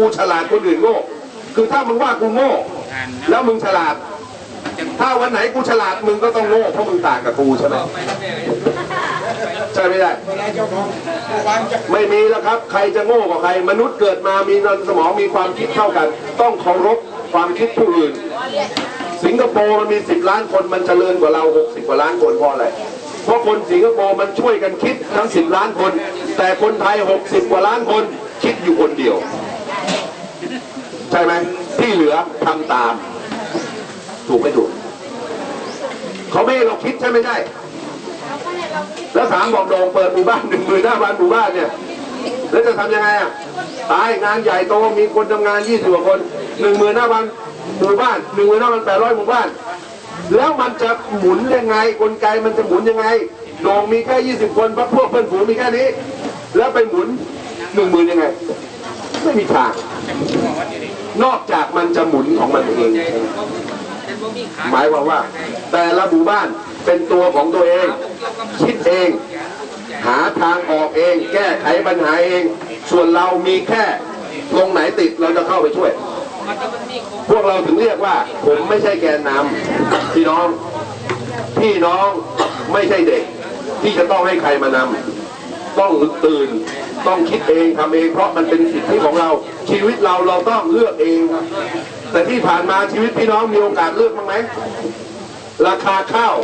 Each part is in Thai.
กูฉลาดคนอื่นโง่ คือถ้ามึงว่ากูโง่ แล้วมึงฉลาด ถ้าวันไหนกูฉลาดมึงก็ต้องโง่เพราะมึงต่างกับกูใช่ไหมใช่ไม่ได้ ไม่มีแล้วครับ ใครจะโง่กว่าใคร มนุษย์เกิดมามีนสมองมีความคิดเท่ากัน ต้องเคารพความคิดผู้อื่น สิงคโปร์มันมี10ล้านคนมันเจริญกว่าเรา60กว่าล้านคนเพราะอะไรเพราะคนสิงคโปร์มันช่วยกันคิดทั้ง10ล้านคน แต่คนไทย60กว่าล้านคนคิดอยู่คนเดียว ใช่ไหมที่เหลือทำตาม ถูกไม่ถูกเขาไม่ให้เราคิดใช่ไม่ใช่แล้วถามบอกโดงเปิดหมู่บ้านหนึ่งหมื่นห้าพันหมู่บ้านเนี่ยแล้วจะทำยังไงอะตายงานใหญ่โตมีคนทำงานยี่สิบกว่าคนหนึ่งหมื่นห้าพันหมู่บ้านหนึ่งหมื่นห้าพันแปดร้อยหมู่บ้าน แล้วมันจะหมุนยังไงกลไกมันจะหมุนยังไงโดงมีแค่ยี่สิบคนพักพวกเพื่อนฝูงมีแค่นี้ แล้วไปหมุนหนึ่งหมื่นยังไง ไม่มีทาง นอกจากมันจะหมุนของมันเอง หมายความว่า แต่ละหมู่บ้านเป็นตัวของตัวเอง คิดเอง หาทางออกเอง แก้ไขปัญหาเอง ส่วนเรามีแค่ตรงไหนติดเราจะเข้าไปช่วย พวกเราถึงเรียกว่า ผมไม่ใช่แกนนำพี่น้อง พี่น้องไม่ใช่เด็ก ที่จะต้องให้ใครมานำต้องตื่น ต้องคิดเองทำเองเพราะมันเป็นสิทธิของเรา ชีวิตเราเราต้องเลือกเองแต่ที่ผ่านมาชีวิตพี่น้องมีโอกาสเลือกบ้างไหมราคาข้าว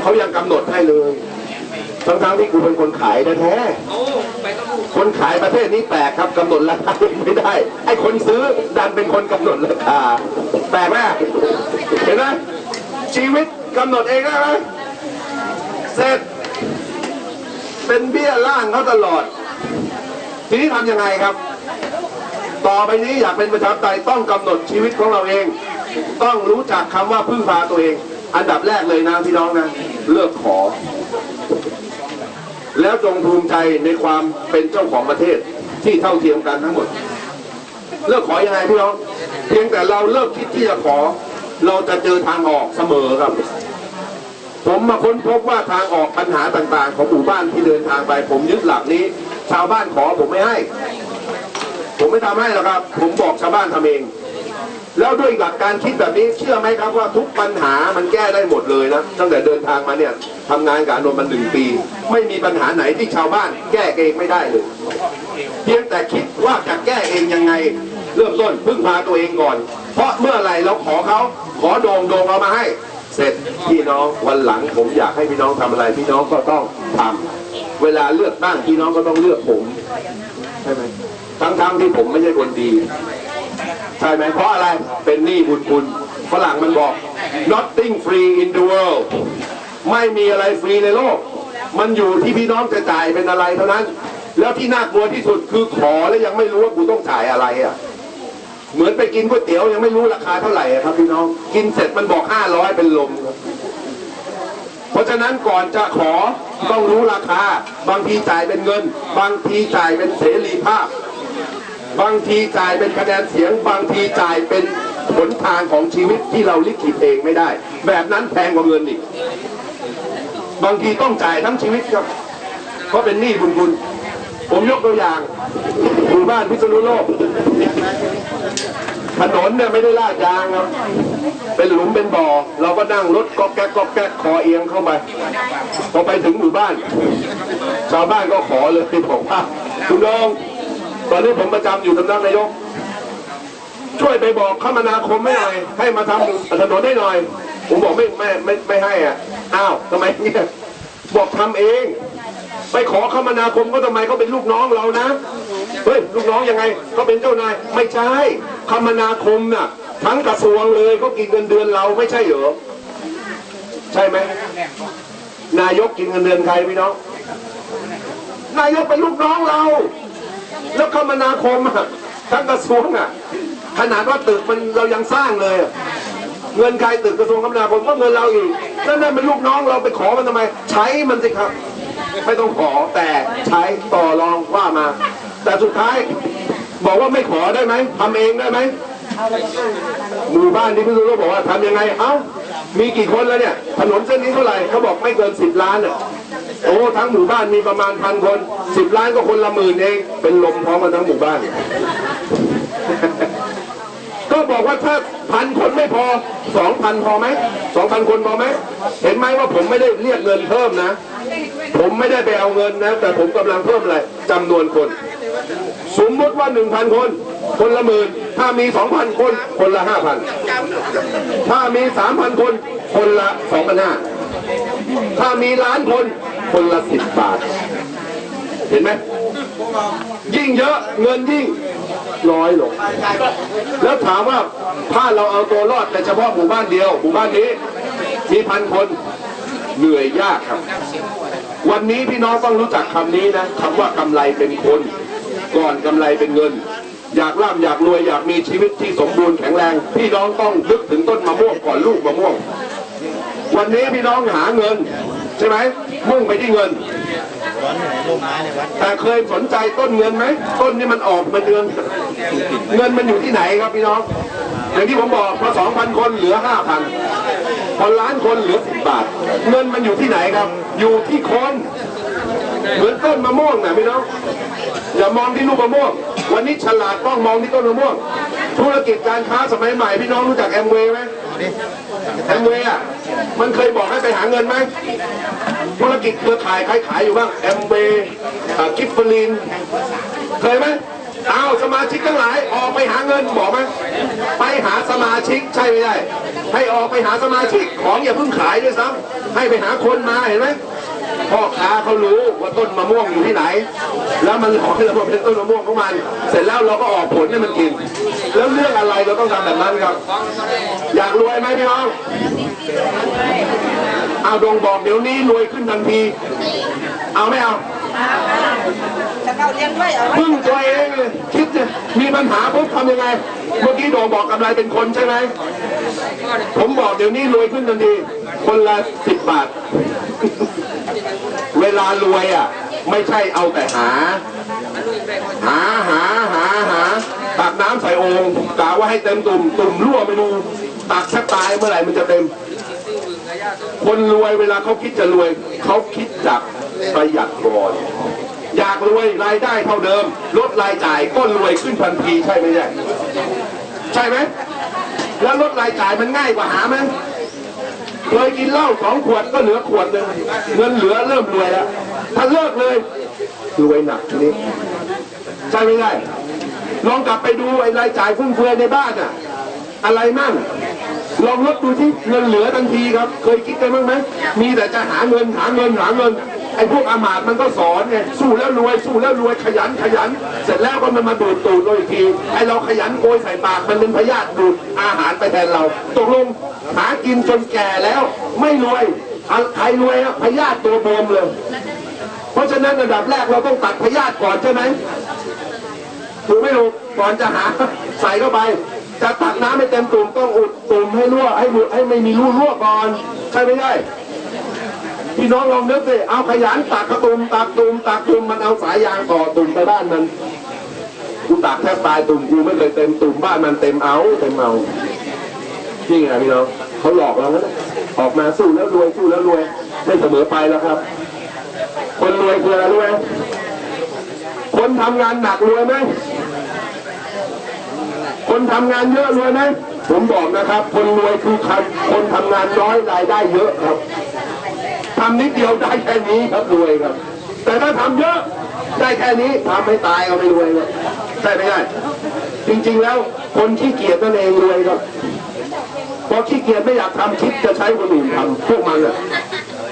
เขายังกำหนดให้เลยทั้งๆที่กูเป็นคนขายแท้ๆคนขายประเทศนี้แปลกครับกำหนดราคาไม่ได้ ไอ้คนซื้อดันเป็นคนกำหนดราคาแปลกไหมเห็นไหมชีวิตกำหนดเองได้ไหมเสร็จเป็นเบี้ยล่างเขาตลอด ทีนี้ทำยังไงครับ ต่อไปนี้อยากเป็นประชาธิปไตยต้องกำหนดชีวิตของเราเอง ต้องรู้จักคำว่าพึ่งพาตัวเอง อันดับแรกเลยนะพี่น้องนะเลิกขอ แล้วจงภูมิใจในความเป็นเจ้าของประเทศที่เท่าเทียมกันทั้งหมด เลิกขอยังไงพี่น้อง เพียงแต่เราเลิกคิดที่จะขอ เราจะเจอทางออกเสมอครับผมมาค้นพบว่าทางออกปัญหาต่างๆ ของหมู่บ้านที่เดินทางไป ผมยึดหลักนี้ ชาวบ้านขอผมไม่ให้ ผมไม่ทำให้หรอกครับ ผมบอกชาวบ้านทำเอง แล้วด้วยหลักการคิดแบบนี้เชื่อไหมครับว่าทุกปัญหามันแก้ได้หมดเลยนะตั้งแต่เดินทางมาเนี่ยทำงานกับอานนท์มาหนึ่งปี ไม่มีปัญหาไหนที่ชาวบ้านแก้เองไม่ได้เลยเพียงแต่คิดว่าจะแก้เองยังไงเริ่มต้นพึ่งพาตัวเองก่อน เพราะเมื่อไหร่เราขอเขาขอโดงโดงเอามาให้ เสร็จพี่น้องวันหลังผมอยากให้พี่น้องทำอะไรพี่น้องก็ต้องทำ เวลาเลือกตั้งพี่น้องก็ต้องเลือกผมใช่ไหมทั้งๆที่ผมไม่ใช่คนดีใช่ไหมเพราะอะไรเป็นหนี้บุญคุณฝรั่งมันบอก nothing free in the world ไม่มีอะไรฟรีในโลก มันอยู่ที่พี่น้องจะจ่ายเป็นอะไรเท่านั้น แล้วที่น่ากลัวที่สุดคือขอแล้วยังไม่รู้ว่ากูต้องจ่ายอะไรอะเหมือนไปกินก๋วยเตี๋ยวยังไม่รู้ราคาเท่าไหร่อะครับพี่น้องกินเสร็จมันบอกห้าร้อยเป็นลม เพราะฉะนั้นก่อนจะขอ ต้องรู้ราคา บางทีจ่ายเป็นเงิน บางทีจ่ายเป็นเสรีภาพ บางทีจ่ายเป็นคะแนนเสียง บางทีจ่ายเป็นผลทางของชีวิตที่เราลิขิตเองไม่ได้ แบบนั้นแพงกว่าเงินอีก บางทีต้องจ่ายทั้งชีวิตครับ เพราะเป็นหนี้บุญคุณ ผมยกตัวอย่างหมู่บ้านพิษณุโลก ถนนเนี่ยไม่ได้ลาดยางครับ เป็นหลุมเป็นบ่อ เราก็นั่งรถก็แก๊กก็แก๊กคอเอียงเข้าไป พอไปถึงหมู่บ้าน ชาวบ้านก็ขอเลยบอกว่าคุณน้องตอนนี้ผมประจำอยู่สำนักนายก ช่วยไปบอกคมนาคมไม่หน่อย ให้มาทำถนนได้หน่อย ผมบอกไม่ไม่ไม่ไม่ให้อะ อ้าวทำไมเนี่ยบอกทำเอง ไปขอคมนาคมก็ทำไมเขาเป็นลูกน้องเรานะ เฮ้ย ลูกน้องยังไงเขาเป็นเจ้านาย ไม่ใช่ คมนาคมน่ะ ทั้งกระทรวงเลยเขากินเงินเดือนเราไม่ใช่เหรอ ใช่ไหม นายกกินเงินเดือนใครพี่น้อง นายกเป็นลูกน้องเรา แล้วคมนาคมอะทั้งกระทรวงอะ ขนาดว่าตึกมันเรายังสร้างเลย เงินใครตึกกระทรวงคมนาคมก็เงินเราอีกแล้วนั่นเป็นลูกน้องเราไปขอมันทำไม ใช้มันสิครับ ไม่ต้องขอแต่ใช้ต่อรองว่ามา แต่สุดท้าย บอกว่าไม่ขอได้ไหมทำเองได้ไหมหมู่บ้านที่พิษณุโลกบอกว่าทำยังไงเอ้ามีกี่คนแล้วเนี่ยถนนเส้นนี้เท่าไหร่เขาบอกไม่เกินสิบล้านอะโอ้ทั้งหมู่บ้านมีประมาณพันคนสิบล้านก็คนละหมื่นเอง เป็นลมพร้อมกันทั้งหมู่บ้าน ก็บอกว่าถ้าพันคนไม่พอสองพันพอไหมสองพันคนพอไหมเห็นไหมว่าผมไม่ได้เรียกเงินเพิ่มนะ ผมไม่ได้ไปเอาเงินนะแต่ผมกำลังเพิ่มอะไรจำนวนคน สมมติว่าหนึ่งพันคน คนละหมื่นถ้ามีสองพันคน คนละห้าพันถ้ามีสามพันคน คนละสองพันห้าถ้ามีล้านคน คนละสิบบาท เห็นไหมยิ่งเยอะเงินยิ่งน้อยลง แล้วถามว่าถ้าเราเอาตัวรอดแต่เฉพาะหมู่บ้านเดียว หมู่บ้านนี้ มีพันคนเหนื่อยยากครับ วันนี้พี่น้องต้องรู้จักคำนี้นะคำว่ากำไรเป็นคน ก่อนกำไรเป็นเงิน อยากร่ำอยากรวยอยากมีชีวิตที่สมบูรณ์แข็งแรงพี่น้องต้องนึกถึงต้นมะม่วงก่อนลูกมะม่วง วันนี้พี่น้องหาเงิน ใช่ไหมมุ่งไปที่เงิน แต่เคยสนใจต้นเงินไหมต้นนี่มันออกมาเดือนเงินมันอยู่ที่ไหนครับพี่น้อง อย่างที่ผมบอกพอสองพันคนเหลือห้าพันพอล้านคนเหลือสิบบาท เงินมันอยู่ที่ไหนครับ อยู่ที่คนเหมือนต้นมะม่วงนะพี่น้อง อย่ามองที่ลูกมะม่วง วันนี้ฉลาดต้องมองที่ต้นมะม่วง ธุรกิจการค้าสมัยใหม่พี่น้องรู้จักแอมเวย์ไหมแอมเวย์อะมันเคยบอกให้ไปหาเงินไหมธุรกิจเครือข่ายใครขายอยู่บ้างแอมเบย์กิฟฟลินเคยไหมเอาสมาชิกทั้งหลายออกไปหาเงินบอกไหมไปหาสมาชิกใช่ไม่ได้ให้ออกไปหาสมาชิกของอย่าเพิ่งขายด้วยซ้ำให้ไปหาคนมาเห็นไหม พ่อค้าเขารู้ว่าต้นมะม่วงอยู่ที่ไหน แล้วมันหลอกให้เรามาเป็นต้นมะม่วงของมัน เสร็จแล้วเราก็ออกผลให้มันกิน แล้วเรื่องอะไรเราต้องทำแบบนั้นครับ อยากรวยไหมพี่น้องเอาดงบอกเดี๋ยวนี้รวยขึ้นทันที เอาไม่เอาจะเข้าเลี้ยงด้วยเอาไว้พึ่งตัวเองเลยคิดเลยมีปัญหาปุ๊บทำยังไง เมื่อกี้โดงบอกกำไรเป็นคนใช่ไหม ผมบอกเดี๋ยวนี้รวยขึ้นทันที คนละสิบบาท เวลารวยอะ ไม่ใช่เอาแต่หา หาหาหาหาตักน้ำใส่โอ่งกะว่าให้เต็มตุ่มตุ่มรั่วไม่ดูตักแทบตายเมื่อไหร่มันจะเต็ม คนรวยเวลาเขาคิดจะรวย เขาคิดจากประหยัดก่อนอยากรวยรายได้เท่าเดิม ลดรายจ่ายก็รวยขึ้นทันทีใช่ไหมเนี่ยใช่ไหมแล้วลดรายจ่ายมันง่ายกว่าหาไหม เคยกินเหล้าสองขวดก็เหลือขวดหนึ่งเงินเหลือเริ่มรวยแล้วถ้าเลิกเลยรวยหนักทีนี้ใช่ไม่ได้ลองกลับไปดูไอ้รายจ่ายฟุ่มเฟือยในบ้านอะอะไรมั่งลองลดดูที่เงินเหลือทันทีครับ เคยคิดกันบ้างไหมมีแต่จะหาเงินหาเงินหาเงินไอ้พวกอามาตมันก็สอนไงสู้แล้วรวยสู้แล้วรวยขยันขยัน เสร็จแล้วก็มันมาดูดตูดเราอีกทีไอ้เราขยันโกยใส่ปากมันเป็นพยาธิดูดอาหารไปแทนเราตกลง หากินจนแก่แล้วไม่รวยใครรวยอะพยาธิตัวบวมเลย เพราะฉะนั้นอันดับแรกเราต้องตัดพยาธิก่อนใช่ไหมถูกไม่ถูกก่อนจะหาใส่เข้าไป จะตักน้ำให้เต็มตุ่มต้องอุดตุ่มให้รั่วให้หมดให้ไม่มีรูรั่วก่อน ใช่ไม่ได้พี่น้องลองนึกสิเอาขยันตักกระตุ่มตักตุ่มตักตุ่มมันเอาสายยางต่อตุ่มไปบ้านมันกูตักแทบตายตุ่มกูไม่เคยเต็มตุ่มบ้านมันเต็มเอาเต็มเอา นี่ไงพี่น้องเขาหลอกเราแล้วนะออกมาสู้แล้วรวยสู้แล้วรวย ไม่เสมอไปแล้วครับ คนรวยคืออะไรรู้ไหมคนทำงานหนักรวยไหมคนทำงานเยอะรวยไหมผมบอกนะครับ คนรวยคือคนคนทำงานน้อยรายได้เยอะครับทำนิดเดียวได้แค่นี้ครับรวยครับ แต่ถ้าทำเยอะได้แค่นี้ทำให้ตายก็ไม่รวยครับใช่ไหมได้จริงๆแล้วคนขี้เกียจนั่นเองรวยครับ พอขี้เกียจไม่อยากทำคิดจะใช้คนอื่นทำพวกมันอะ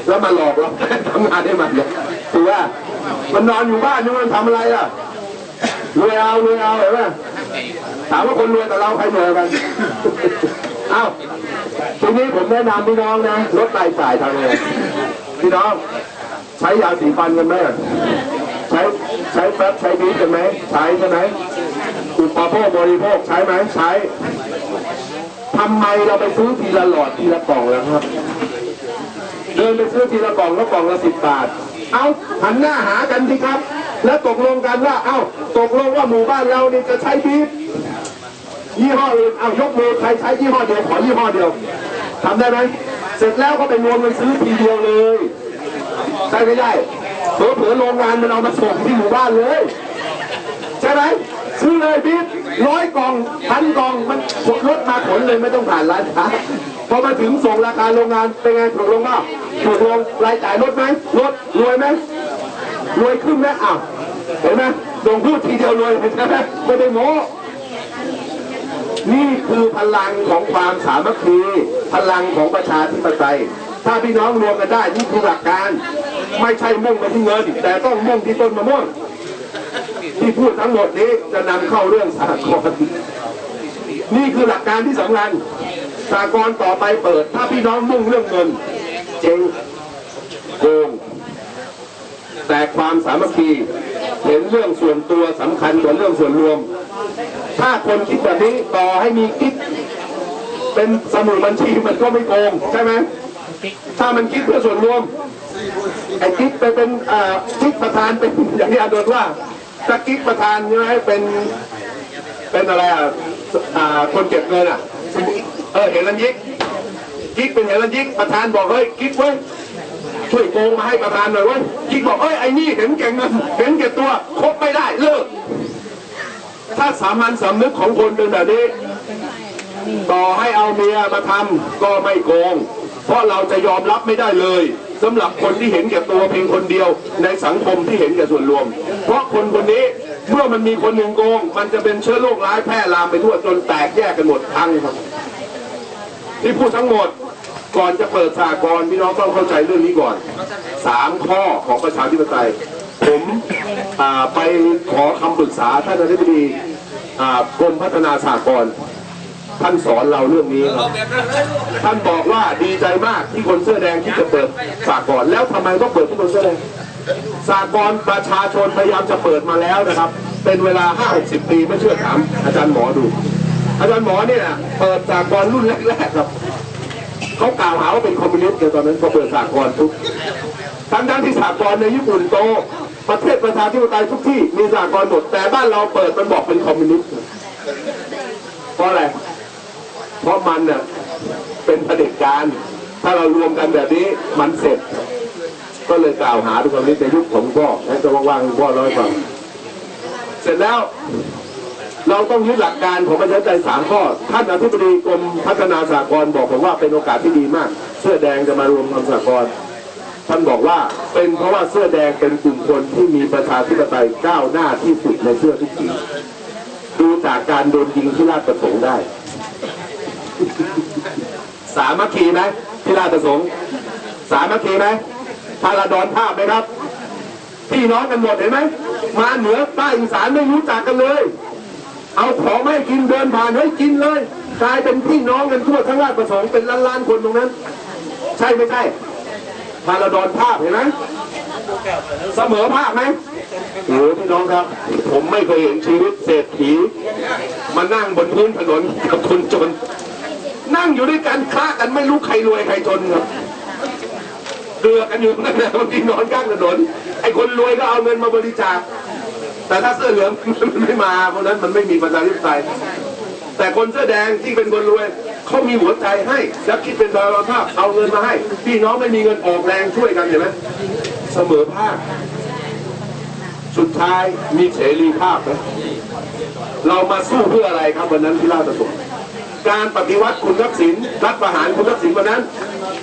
แล้วมาหลอกเราทำงานให้มันเนี่ยถือว่ามันนอนอยู่บ้านนี่มันทำอะไรล่ะรวยเอารวยเอาเห็นไหมถามว่าคนรวยกับเราใครรวยกันเอ้าทีนี้ผมแนะนำพี่น้องนะลดรายจ่ายทางเลยพี่น้องใช้ยาสีฟันกันไหมใช้ใช้แป๊บใช้บีทกันไหมใช้ใช่ไหมอุปโภคบริโภคใช้ไหมใช้ ทำไมเราไปซื้อทีละหลอดทีละกล่องแล้วครับ เดินไปซื้อทีละกล่องแล้วกล่องละสิบบาท เอาหันหน้าหากันสิครับ แล้วตกลงกันว่า เอ้าตกลงว่าหมู่บ้านเรานี่จะใช้บีทยี่ห้ออื่นเอายกมือใครใช้ยี่ห้อเดียวขอยี่ห้อเดียวทำได้ไหมเสร็จแล้วก็ไปรวมกันซื้อทีเดียวเลยใช่ไม่ได้เผื่อๆโรงงานมันเอามาส่งที่หมู่บ้านเลย ใช่ไหมซื้อเลยบิ๊ก ร้อยกล่องพันกล่องมันรถมาขนเลยไม่ต้องผ่านร้านค้าพอมาถึงส่งราคาโรงงานเป็นไงถูกลงเปล่าถูกลงรายจ่ายลดไหมลดรวยไหมรวยขึ้นไหมอ้าวเห็นไหมลงพูดทีเดียวรวยใช่ไหมไม่ได้โม้นี่คือพลังของความสามัคคีพลังของประชาธิปไตยถ้าพี่น้องรวมกันได้นี่คือหลักการ ไม่ใช่มุ่งไปที่เงิน แต่ต้องมุ่งที่ต้นมะม่วง ที่พูดทั้งหมดนี้จะนำเข้าเรื่องสากลนี่คือหลักการที่สำคัญสากลต่อไปเปิด ถ้าพี่น้องมุ่งเรื่องเงิน เจ๊งโกงแต่ความสามัคคีเห็นเรื่องส่วนตัวสำคัญกว่าเรื่องส่วนรวม ถ้าคนคิดแบบนี้ต่อให้มีกิ๊กเป็นสมุดบัญชีมันก็ไม่โกงใช่ไหมถ้ามันคิดเพื่อส่วนรวมไอ้กิ๊กไปเป็นอ่ากิ๊กประธานเป็นอย่างที่อาโดนว่า ถ้ากิ๊กประธานใช่ไหมเป็นเป็นอะไรอะอ่าคนเก็บเงินอะเออเห็นรันยิกกิ๊กเป็นเห็นรันยิกประธานบอกเฮ้ยกิ๊กเว้ยช่วยโกงมาให้ประธานหน่อยเว้ยกิ๊กบอกเอ้ยไอ้นี่เห็นแก่เงินเห็นแก่ตัวคบไม่ได้เลิก ถ้าสามัญสำนึกของคนเป็นแบบนี้ต่อให้เอาเมียมาทำก็ไม่โกง เพราะเราจะยอมรับไม่ได้เลย สำหรับคนที่เห็นแก่ตัวเพียงคนเดียว ในสังคมที่เห็นแก่ส่วนรวม เพราะคนคนนี้เมื่อมันมีคนหนึ่งโกง มันจะเป็นเชื้อโรคร้ายแพร่ลามไปทั่วจนแตกแยกกันหมดทั้งครับที่พูดทั้งหมดก่อนจะเปิดสากลพี่น้องต้องเข้าใจเรื่องนี้ก่อนสามข้อของประชาธิปไตย ผมไปขอคำปรึกษาท่านอธิบดีกรมพัฒนาสากล ท่านสอนเราเรื่องนี้ครับท่านบอกว่าดีใจมากที่คนเสื้อแดงที่จะเปิดสากลแล้วทำไมต้องเปิดที่คนเสื้อแดงสากลประชาชนพยายามจะเปิดมาแล้วนะครับ เป็นเวลา 5-60 ปีไม่เชื่อถามอาจารย์หมอดู อาจารย์หมอเนี่ยเปิดสากลรุ่นแรกๆครับเขากล่าวหาว่าเป็นคอมมิวนิสต์เกี่ยวตอนนั้นพอเปิดสากลทุกทั้งด้านที่สากลในญี่ปุ่นโตประเทศประชาธิปไตยทุกที่มีสากลหมดแต่บ้านเราเปิดมันบอกเป็นคอมมิวนิสต์เพราะอะไร เพราะมันเน่ะเป็นเด็จการ ถ้าเรารวมกันแบบนี้มันเสร็จ ก็เลยกล่าวหาทุกคนนี้ในยุคของพ่อให้จะว่างๆพ่อเล่าให้ฟังเสร็จแล้วเราต้องยึดหลักการของประชาธิปไตยสามข้อ ท่านอธิบดีกรมพัฒนาสากลบอกผมว่าเป็นโอกาสที่ดีมาก เสื้อแดงจะมารวมทำสากลท่านบอกว่าเป็นเพราะว่าเสื้อแดงเป็นกลุ่มคนที่มีประชาธิปไตยก้าวหน้าที่สุดในเสื้อทุกสีดูจากการโดนยิงที่ราชประสงค์ได้ สามัคคีไหมที่ราชประสงค์ สามัคคีไหมพาราดอนภาพไหมครับ พี่น้องกันหมดเห็นไหมมาเหนือใต้อีสานไม่รู้จักกันเลย เอาของไม่กินเดินผ่านให้กินเลยกลายเป็นพี่น้องกันทั่วทั้งราชประสงค์เป็นล้านๆคนตรงนั้น ใช่ไม่ใช่พาราดอนภาพเห็นไหมเสมอภาพไหมโอ้พี่น้องครับ ผมไม่เคยเห็นชีวิตเศรษฐี มานั่งบนพื้นถนนกับคนจน นั่งอยู่ด้วยกันค้ากันไม่รู้ใครรวยใครจนครับเดือกันอยู่นั่นแหละบางทีนอนข้างถนนไอ้คนรวยก็เอาเงินมาบริจาคแต่ถ้าเสื้อเหลืองมันไม่มาเพราะนั้นมันไม่มีประชาธิปไตยแต่คนเสื้อแดงที่เป็นคนรวยเขามีหัวใจให้แล้วคิดเป็นบาลภาพเอาเงินมาให้ พี่น้องไม่มีเงินออกแรงช่วยกันเห็นไหมเสมอภาค สุดท้ายมีเสรีภาพนะเรามาสู้เพื่ออะไรครับวันนั้นที่ราชประสงค์ การปฏิวัติคุณทักษิณรัฐประหารคุณทักษิณวันนั้น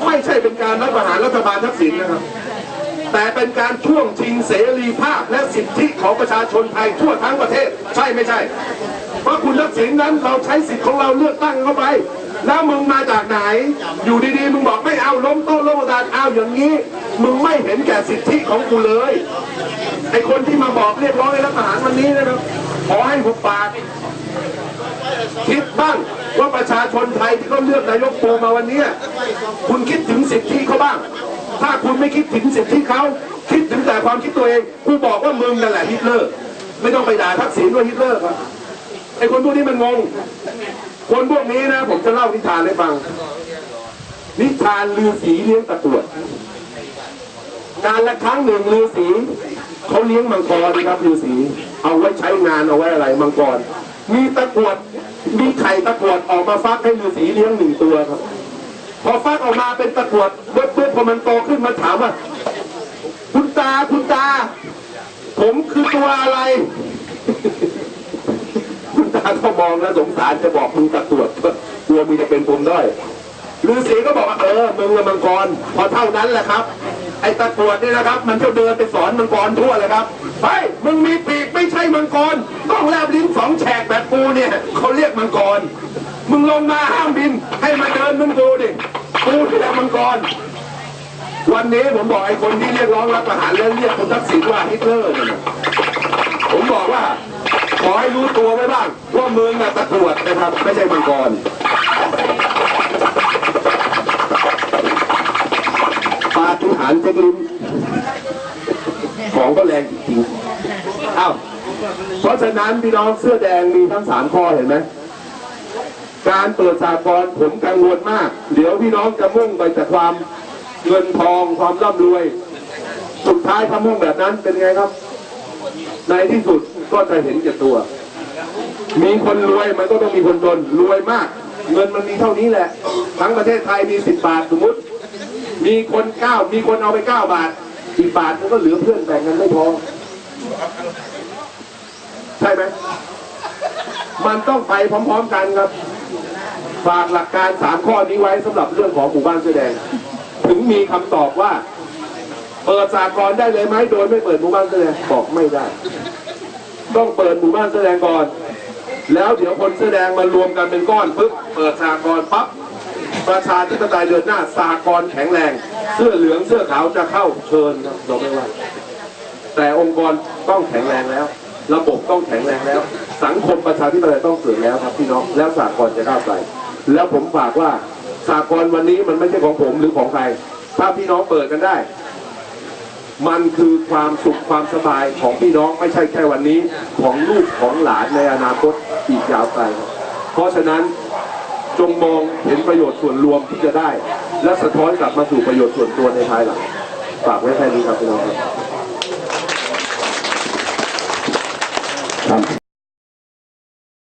ไม่ใช่เป็นการรัฐประหารรัฐบาลทักษิณนะครับ แต่เป็นการช่วงชิงเสรีภาพและสิทธิของประชาชนไทยทั่วทั้งประเทศ ใช่ไม่ใช่ เพราะคุณทักษิณนั้นเราใช้สิทธิ์ของเราเลือกตั้งเข้าไป แล้วมึงมาจากไหน อยู่ดีๆมึงบอกไม่เอาล้มโต๊ะล้มประธานเอาอย่างนี้ มึงไม่เห็นแก่สิทธิของกูเลยไอคนที่มาบอกเรียกร้องให้รัฐประหารวันนี้นะครับขอให้หุบปาก คิดบ้างว่าประชาชนไทยที่เขาเลือกนายกปูมาวันนี้ คุณคิดถึงสิทธิเขาบ้าง ถ้าคุณไม่คิดถึงสิทธิเขา คิดถึงแต่ความคิดตัวเองกูบอกว่ามึงนั่นแหละฮิตเลอร์ ไม่ต้องไปด่าทักษิณว่าฮิตเลอร์ครับไอคนพวกนี้มันงง คนพวกนี้นะ ผมจะเล่านิทานให้ฟัง นิทานลือสีเลี้ยงตะกรวดการละครั้งหนึ่งลือสีเขาเลี้ยงมังกรนะครับลือสี เอาไว้ใช้งานเอาไว้อะไรมังกร มีตะกรวด มีไข่ตะกรวดออกมาฟักให้ลือสีเลี้ยงหนึ่งตัวครับ พอฟักออกมาเป็นตะกรวดเบื้อพอมันโตขึ้นมาถามว่าคุณตาคุณตา ผมคือตัวอะไร คุณตาเขามองแล้วสงสารจะบอกมึงตะกรวดกลัวมึงจะเป็นปมได้ฤาษีก็บอกว่าเออมึงละมังกรพอเท่านั้นแหละครับ ไอ้ตะกรวดนี่นะครับ มันจะเดินไปสอนมังกรทั่วเลยครับไปมึงมีปีกไม่ใช่มังกร ต้องแลบลิ้นสองแฉกแบบกูเนี่ยเขาเรียกมังกร มึงลงมาห้ามบิน ให้มาเดินมึงดูดิกูที่แหละมังกร วันนี้ผมบอกไอ้คนที่เรียกร้องรัฐประหารแล้วเรียกคุณทักษิณว่าฮิตเลอร์เนี่ยผมบอกว่า ขอให้รู้ตัวไว้บ้างว่ามึงน่ะตะกรวดนะครับ ไม่ใช่มังกร ฏิหารเจ๊กลิ้มของก็แรงจริงๆอ้าวเพราะฉะนั้นพี่น้องเสื้อแดงมีทั้งสามข้อเห็นไหมการเปิดสากลผมกังวลมาก เดี๋ยวพี่น้องจะมุ่งไปแต่ความเงินทองความร่ำรวย สุดท้ายถ้ามุ่งแบบนั้นเป็นไงครับ ในที่สุดก็จะเห็นแก่ตัว มีคนรวยมันก็ต้องมีคนจนรวยมาก เงินมันมีเท่านี้แหละ ทั้งประเทศไทยมีสิบบาทสมมติ มีคนเก้ามีคนเอาไปเก้าบาทอีกบาทมันก็เหลือเพื่อนแบ่งกันไม่พอ ใช่ไหมมันต้องไปพร้อมๆกันครับ ฝากหลักการสามข้อนี้ไว้สำหรับเรื่องของหมู่บ้านเสื้อแดง ถึงมีคำตอบว่า เปิดสากลได้เลยไหมโดยไม่เปิดหมู่บ้านเสื้อแดงบอกไม่ได้ ต้องเปิดหมู่บ้านเสื้อแดงก่อน แล้วเดี๋ยวคนเสื้อแดงมารวมกันเป็นก้อนปึ๊บเปิดสากลปั๊บ ประชาธิปไตยเดินหน้าสากลแข็งแรง เสื้อเหลืองเสื้อขาวจะเข้าเชิญครับเราไม่ว่าแต่องค์กรต้องแข็งแรงแล้ว ระบบต้องแข็งแรงแล้ว สังคมประชาธิปไตยต้องเกิดแล้วครับพี่น้องแล้วสากลจะก้าวไกลแล้วผมฝากว่าสากลวันนี้มันไม่ใช่ของผมหรือของใครถ้าพี่น้องเปิดกันได้ มันคือความสุขความสบายของพี่น้องไม่ใช่แค่วันนี้ของลูกของหลานในอนาคตอีกยาวไกลเพราะฉะนั้น จงมองเห็นประโยชน์ส่วนรวมที่จะได้ และสะท้อนกลับมาสู่ประโยชน์ส่วนตัวในภายหลังฝากไว้แค่นี้ครับพี่น้องครับ